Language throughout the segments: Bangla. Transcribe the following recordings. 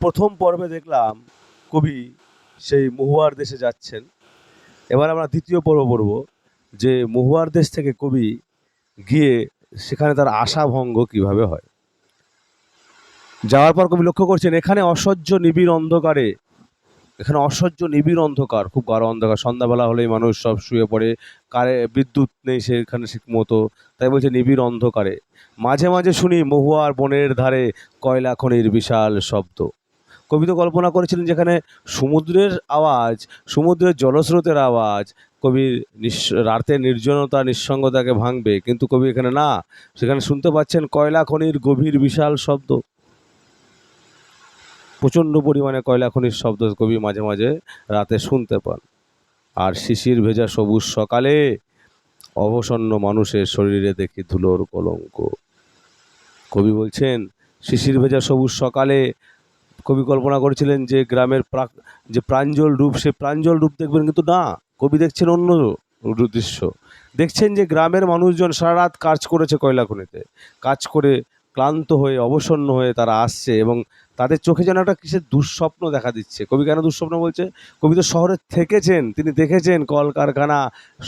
প্রথম পর্বে দেখলাম কবি সেই মহুয়ার দেশে যাচ্ছেন। এবার আমরা দ্বিতীয় পর্ব পড়ব যে মহুয়ার দেশ থেকে কবি গিয়ে সেখানে তার আশা ভঙ্গ কীভাবে হয়। যাওয়ার পর কবি লক্ষ্য করছেন, এখানে অসহ্য নিবিড় অন্ধকারে, এখানে অসহ্য নিবিড় অন্ধকার, খুব গাঢ় অন্ধকার। সন্ধ্যাবেলা হলেই মানুষ সব শুয়ে পড়ে, কারে বিদ্যুৎ নেই সেখানে ঠিক মতো, তাই বলছে নিবিড় অন্ধকারে। মাঝে মাঝে শুনি মহুয়ার বনের ধারে কয়লা খনির বিশাল শব্দ। কবি তো কল্পনা করেছিলেন যেখানে সমুদ্রের আওয়াজ, সমুদ্রের জলস্রোতের আওয়াজ, কবির নিঃস, রাতের নির্জনতা, নিঃসঙ্গতাকে ভাঙবে। কিন্তু কবি এখানে না, সেখানে শুনতে পাচ্ছেন কয়লা খনির গভীর বিশাল শব্দ। প্রচণ্ড পরিমাণে কয়লা খনির শব্দ কবি মাঝে মাঝে রাতে শুনতে পান। আর শিশির ভেজা সবুজ সকালে অবসন্ন মানুষের শরীরে দেখি ধুলোর কলঙ্ক। কবি বলছেন, শিশির ভেজা সবুজ সকালে কবি কল্পনা করেছিলেন যে গ্রামের প্রাক, যে প্রাঞ্জল রূপ, সে প্রাঞ্জল রূপ দেখবেন কিন্তু না, কবি দেখছেন অন্য দৃশ্য। দেখছেন যে গ্রামের মানুষজন সারা রাত কাজ করেছে কয়লা খনিতে, কাজ করে ক্লান্ত হয়ে, অবসন্ন হয়ে তারা আসছে এবং তাদের চোখে যেন একটা কিসের দুঃস্বপ্ন দেখা দিচ্ছে। কবি কেন দুঃস্বপ্ন বলছে? কবি তো শহরে থেকেছেন, তিনি দেখেছেন কলকারখানা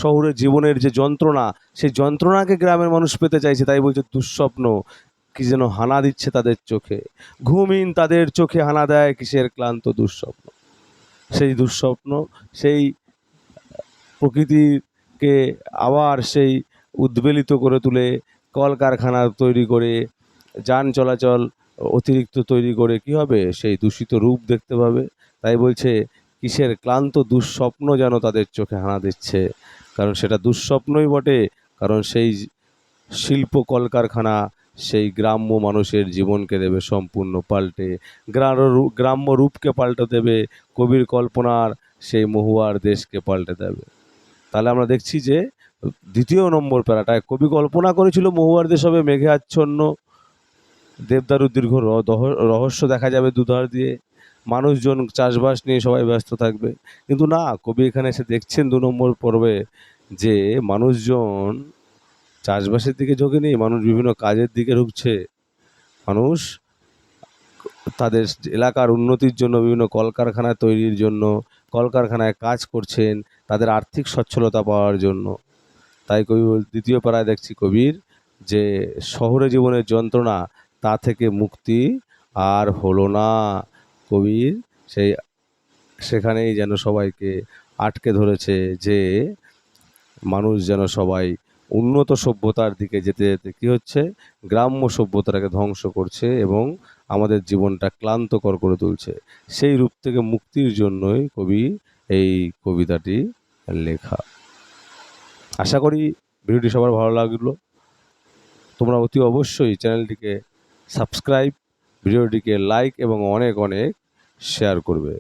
শহরের জীবনের যে যন্ত্রণা, সেই যন্ত্রণাকে গ্রামের মানুষ পেতে চাইছে, তাই বলছে দুঃস্বপ্ন। কি যেন হানা দিচ্ছে তাদের চোখে। ঘুমহীন তাদের চোখে হানা দেয় কিসের ক্লান্ত দুঃস্বপ্ন। সেই দুঃস্বপ্ন, সেই প্রকৃতিকে আবার সেই উদ্বেলিত করে তুলে কলকারখানা তৈরি করে, যান চলাচল অতিরিক্ত তৈরি করে, কি হবে? সেই দূষিত রূপ দেখতে পাবে। তাই বলছে, কিসের ক্লান্ত দুঃস্বপ্ন যেন তাদের চোখে হানা দিচ্ছে। কারণ সেটা দুঃস্বপ্নই বটে। কারণ সেই শিল্প কলকারখানা সেই গ্রাম্য মানুষের জীবনকে দেবে সম্পূর্ণ পাল্টে গ্রাম গ্রাম্য রূপকে পাল্টে দেবে, কবির কল্পনার সেই মহুয়ার দেশকে পাল্টে দেবে। তাহলে আমরা দেখছি যে, দ্বিতীয় নম্বর প্যারাটায় কবি কল্পনা করেছিল মহুয়ার দেশ হবে মেঘে আচ্ছন্ন দেবদারুর দীর্ঘ রহস্য দেখা যাবে দুধার দিয়ে, মানুষজন চাষবাস নিয়ে সবাই ব্যস্ত থাকবে। কিন্তু না, কবি এখানে এসে দেখছেন দু নম্বর পর্বে যে, মানুষজন চাষবাসের দিকে ঝোঁকে নেই, মানুষ বিভিন্ন কাজের দিকে ঢুকছে মানুষ তাদের এলাকার উন্নতির জন্য, বিভিন্ন কলকারখানা তৈরির জন্য, কলকারখানায় কাজ করছেন, তাদের আর্থিক সচ্ছলতা পাওয়ার জন্য। তাই কবি দ্বিতীয় পাড়ায় দেখছি কবির যে, শহরে জীবনের যন্ত্রণা তা থেকে মুক্তি আর হলো না। কবির সেই, সেখানেই যেন সবাইকে আটকে ধরেছে যে, মানুষ যেন সবাই উন্নত সভ্যতার দিকে যেতে যেতে কী হচ্ছে? গ্রাম্য সভ্যতাটাকে ধ্বংস করছে এবং আমাদের জীবনটা ক্লান্তকর করে তুলছে। সেই রূপ থেকে মুক্তির জন্যই কবি এই কবিতাটি লেখা। আশা করি ভিডিওটি সবার ভালো লাগল। তোমরা অতি অবশ্যই চ্যানেলটিকে সাবস্ক্রাইব, ভিডিওটিকে লাইক এবং অনেক অনেক শেয়ার করবে।